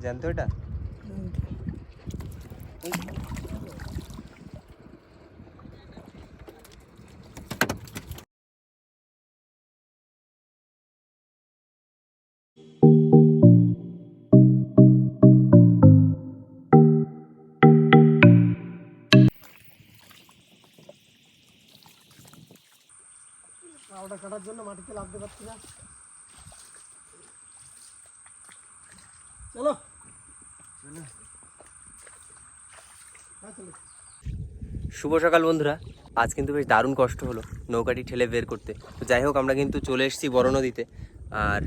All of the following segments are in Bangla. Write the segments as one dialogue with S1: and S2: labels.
S1: জানতো এটা
S2: ওটা কাটার জন্য মাটিতে লাগতে পারছি না চলো হ্যাঁ চলো
S1: শুভ সকাল বন্ধুরা। আজ কিন্তু বেশ দারুণ কষ্ট হলো নৌকাটি ঠেলে বের করতে। তো যাই হোক আমরা কিন্তু চলে এসেছি বড় নদীতে। আর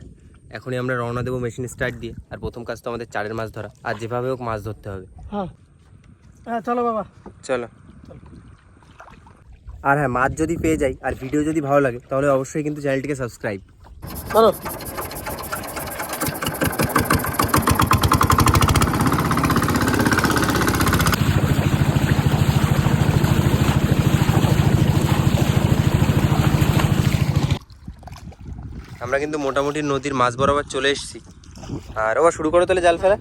S1: এখনই আমরা রওনা দেবো মেশিন স্টার্ট দিয়ে। আর প্রথম কাজ তো আমাদের চারের মাছ ধরা। আর যেভাবে হোক মাছ ধরতে হবে।
S2: হ্যাঁ। হ্যাঁ চলো বাবা।
S1: চলো। আর হ্যাঁ মাছ যদি পেয়ে যাই আর ভিডিও যদি ভালো লাগে তাহলে অবশ্যই কিন্তু চ্যানেলটিকে সাবস্ক্রাইব।
S2: চলো।
S1: আমরা কিন্তু মোটামুটি নদীর মাছ বরাবর চলে এসেছি। আর ওবার শুরু করো তাহলে জাল ফেলা।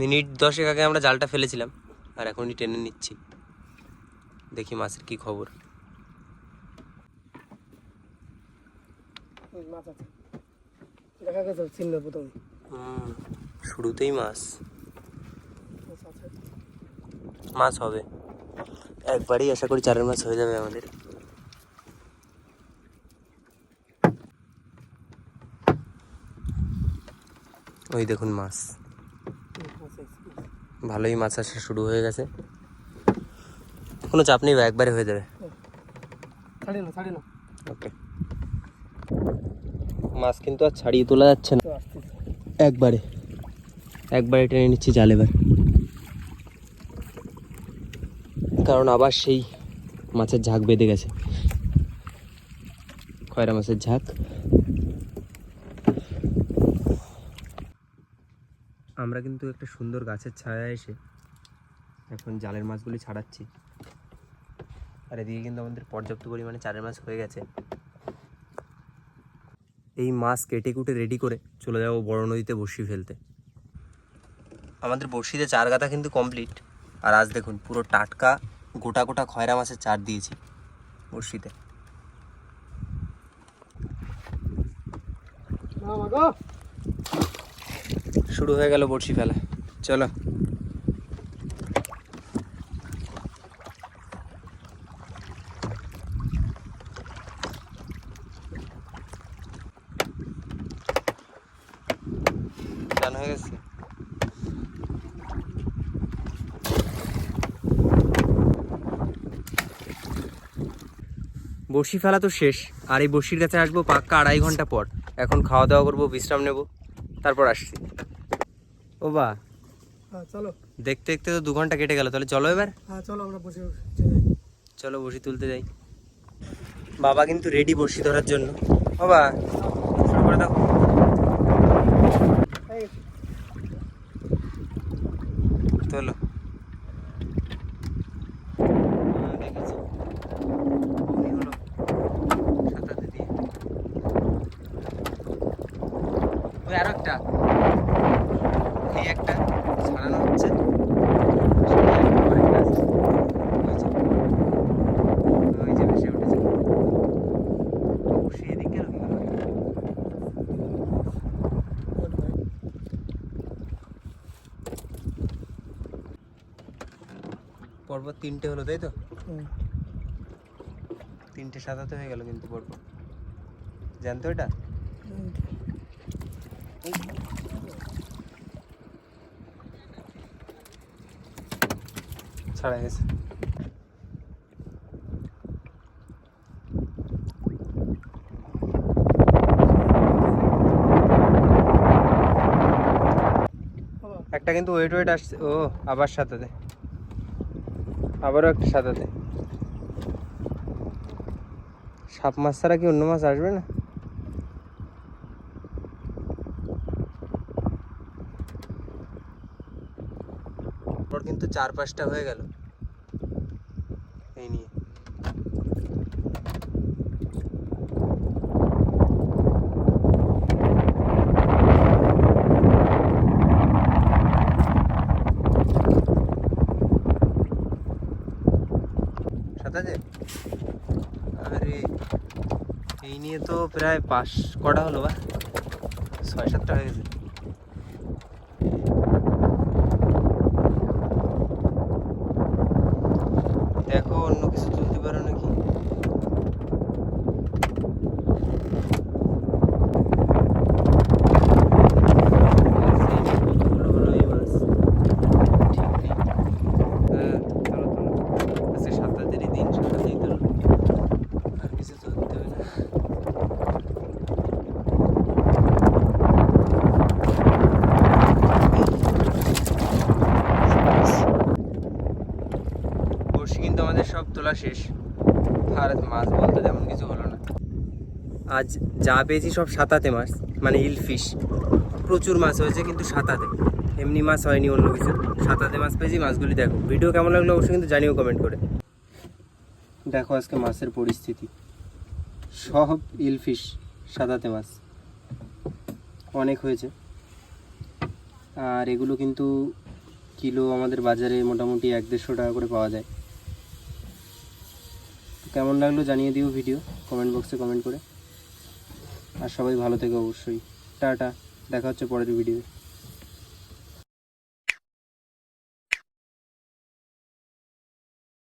S1: মিনিট দশেক আগে আমরা জালটা ফেলেছিলাম, আর এখনই টেনে নিচ্ছি। দেখি মাছের কি খবর।
S2: মাছ আছে। দেখা গেছে চিহ্ন প্রথমে।
S1: শুরুতেই মাছ।
S2: মাছ
S1: হবে। একবারই আশা করি চারের মাছ হয়ে যাবে আমাদের। ওই দেখুন মাছ। ভালোই মাছ আসা শুরু হয়ে গেছে। কোনো চাপ নেই একবারে হয়ে যাবে।
S2: নাও।
S1: ওকে। মাছ কিন্তু আর ছাড়িয়ে তোলা যাচ্ছে না। একবারে। একবারে টেনে নিচ্ছি জাল এবার। কারণ আবার সেই মাছের ঝাঁক বেঁধে গেছে। খয়রা মাছের ঝাঁক। আমরা কিন্তু একটা সুন্দর গাছের ছায়া এসে এখন জালের মাছগুলি ছাড়াচ্ছি। আর এদিকে কিন্তু আমাদের পর্যাপ্ত পরিমাণে চারের মাছ হয়ে গেছে। এই মাছ কেটে কুটে রেডি করে চলে যাব বড় নদীতে বড়শি ফেলতে। আমাদের বড়শিতে চার গাদা কিন্তু কমপ্লিট আর আজ দেখুন পুরো টাটকা গোটা গোটা খয়রা মাছের চার দিয়েছি
S2: গো।
S1: শুরু হয়ে গেল বড়শি ফেলা। চলো। চান হয়ে গেছে। বড়শি ফেলা তো শেষ আর এই বড়শির কাছে আসব পাক্কা আড়াই ঘণ্টা পর। এখন খাওয়া দাওয়া করব বিশ্রাম নেব তারপর আসছি। ও বা
S2: হ্যাঁ চলো।
S1: দেখতে দেখতে তো দু ঘণ্টা কেটে গেল তাহলে চলো এবার।
S2: হ্যাঁ চলো আমরা বসে বসে
S1: চলো বসি তুলতে যাই। বাবা কিন্তু রেডি বসি ধরার জন্য। বাবা শুরু করে দাও
S2: এই
S1: তোলো হ্যাঁ, দেখেছি। বৌনি হলো। সাঁতারতে দিয়ে। ওই আরও একটা এই একটা ছাড়ানো হচ্ছে আরেকটা আছে। ওই যে। ওই যে ভেসে উঠেছে। বসিয়ে দিক কেন কি করবে? পরপর তিনটে হলো তাই তো? তিনটে সাদাতে হয়ে গেল কিন্তু পরপর জানতো এটা। ছাড়া গেছে। একটা কিন্তু ওয়েট ওয়েট আসছে। ও আবার সাদাতে আবারও একটা সাদাতে সাপ মাছ ছাড়া কি অন্য মাছ আসবে না? কিন্তু চার পাঁচটা হয়ে গেল। এই নিয়ে। সাতাজে আরে, এই নিয়ে তো প্রায় পাঁচ কটা হলো বা? ছয় সাতটা হয়ে গেছে। দেখো অন্য কিছু তুলতে পারো নাকি কতগুলো হলো এই মাছ ঠিক নেই হ্যাঁ চলো চলো আজকে সাতাতেরই দিন সাতাতেই তোলো আর কিছু তুলতে হবে না বড়শি কিন্তু আমাদের সব তোলা শেষ। আর মাছ বলতে তেমন কিছু হলো না। আজ যা পেয়েছি সব সাতাতে মাছ মানে ইল ফিশ। প্রচুর মাছ হয়েছে কিন্তু সাতাতে। এমনি মাছ হয়নি অন্য কিছু। সাতাতে মাছ পেয়েছি, মাছগুলি দেখো। ভিডিও কেমন লাগল অবশ্যই কিন্তু জানিও কমেন্ট করে। দেখো আজকে মাছের পরিস্থিতি। সব ইল ফিশ সাদাতে মাছ। অনেক হয়েছে। আর এগুলো কিন্তু কিলো আমাদের বাজারে মোটামুটি এক দেড়শো টাকা করে পাওয়া যায়। কেমন লাগল জানিয়ে দিও ভিডিও কমেন্ট বক্সে কমেন্ট করে। আর সবাই ভালো থেকে অবশ্যই। টাটা, দেখা হচ্ছে পরের ভিডিও